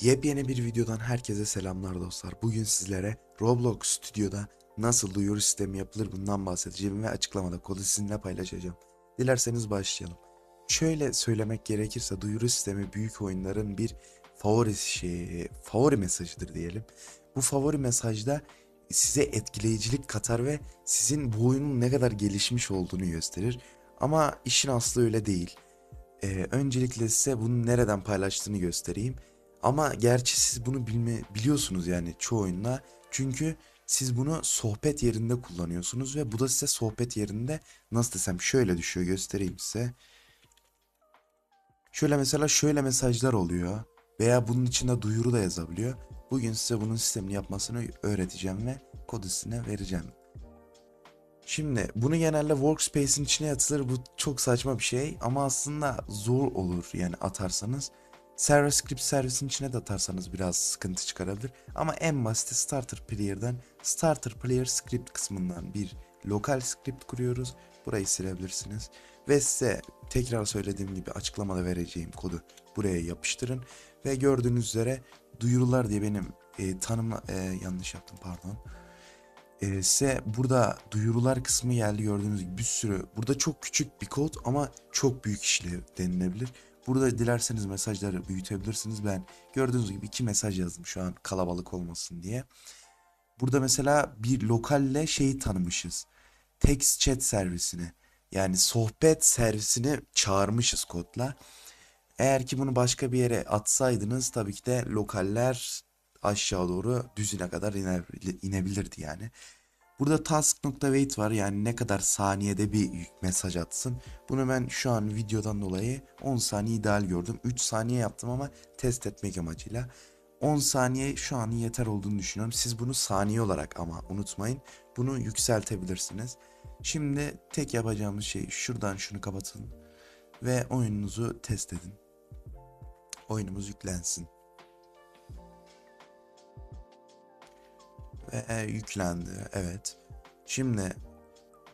Yepyeni bir videodan herkese selamlar dostlar. Bugün sizlere Roblox Studio'da nasıl duyuru sistemi yapılır bundan bahsedeceğim ve açıklamada kodu sizinle paylaşacağım. Dilerseniz başlayalım. Şöyle söylemek gerekirse duyuru sistemi büyük oyunların bir favori şeyi, favori mesajıdır diyelim. Bu favori mesajda size etkileyicilik katar ve sizin bu oyunun ne kadar gelişmiş olduğunu gösterir. Ama işin aslı öyle değil. Ee, öncelikle size bunu nereden paylaştığını göstereyim. Ama gerçi siz bunu bilme, biliyorsunuz yani çoğu oyunda. Çünkü siz bunu sohbet yerinde kullanıyorsunuz ve bu da size sohbet yerinde nasıl desem şöyle düşüyor göstereyim size. Şöyle mesela şöyle mesajlar oluyor veya bunun içinde duyuru da yazabiliyor. Bugün size bunun sistemini yapmasını öğreteceğim ve kodu size vereceğim. Şimdi bunu genelde workspace'in içine atılır. Bu çok saçma bir şey ama aslında zor olur yani atarsanız. Server script servisin içine de atarsanız biraz sıkıntı çıkarabilir. Ama en basiti starter player'dan starter player script kısmından bir lokal script kuruyoruz. Burayı silebilirsiniz. Ve size tekrar söylediğim gibi açıklamada vereceğim kodu buraya yapıştırın. Ve gördüğünüz üzere duyurular diye benim e, tanımla e, yanlış yaptım pardon. E, size burada duyurular kısmı geldi gördüğünüz gibi bir sürü. Burada çok küçük bir kod ama çok büyük işlev denilebilir. Burada dilerseniz mesajları büyütebilirsiniz. Ben gördüğünüz gibi iki mesaj yazdım şu an kalabalık olmasın diye. Burada mesela bir lokalle şeyi tanımışız. Text chat servisini. Yani sohbet servisini çağırmışız kodla. Eğer ki bunu başka bir yere atsaydınız tabii ki de lokaller aşağı doğru düzine kadar ine- inebilirdi yani. Burada task.wait var yani ne kadar saniyede bir mesaj atsın. Bunu ben şu an videodan dolayı 10 saniye ideal gördüm. 3 saniye yaptım ama test etmek amacıyla. 10 saniye şu an yeter olduğunu düşünüyorum. Siz bunu saniye olarak ama unutmayın. Bunu yükseltebilirsiniz. Şimdi tek yapacağımız şey şuradan şunu kapatın ve oyununuzu test edin. Oyunumuz yüklensin. Ve yüklendi. Evet. Şimdi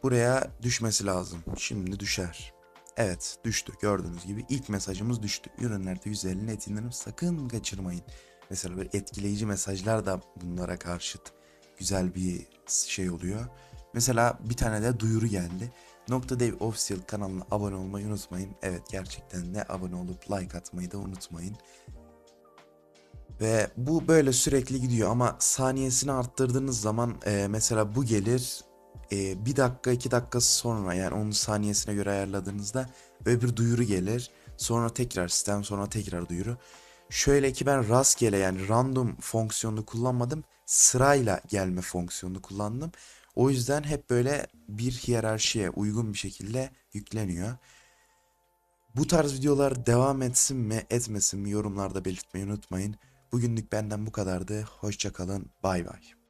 buraya düşmesi lazım. Şimdi düşer. Evet düştü. Gördüğünüz gibi ilk mesajımız düştü. Ürünlerde 150 net indirim sakın kaçırmayın. Mesela böyle etkileyici mesajlar da bunlara karşıt güzel bir şey oluyor. Mesela bir tane de duyuru geldi. Nokta Dev Official kanalına abone olmayı unutmayın. Evet gerçekten de abone olup like atmayı da unutmayın. Ve bu böyle sürekli gidiyor ama saniyesini arttırdığınız zaman e, mesela bu gelir e, bir dakika iki dakika sonra yani onun saniyesine göre ayarladığınızda öbür duyuru gelir. Sonra tekrar sistem sonra tekrar duyuru. Şöyle ki ben rastgele yani random fonksiyonunu kullanmadım. Sırayla gelme fonksiyonunu kullandım. O yüzden hep böyle bir hiyerarşiye uygun bir şekilde yükleniyor. Bu tarz videolar devam etsin mi etmesin mi yorumlarda belirtmeyi unutmayın. Bugünlük benden bu kadardı. Hoşça kalın. Bay bay.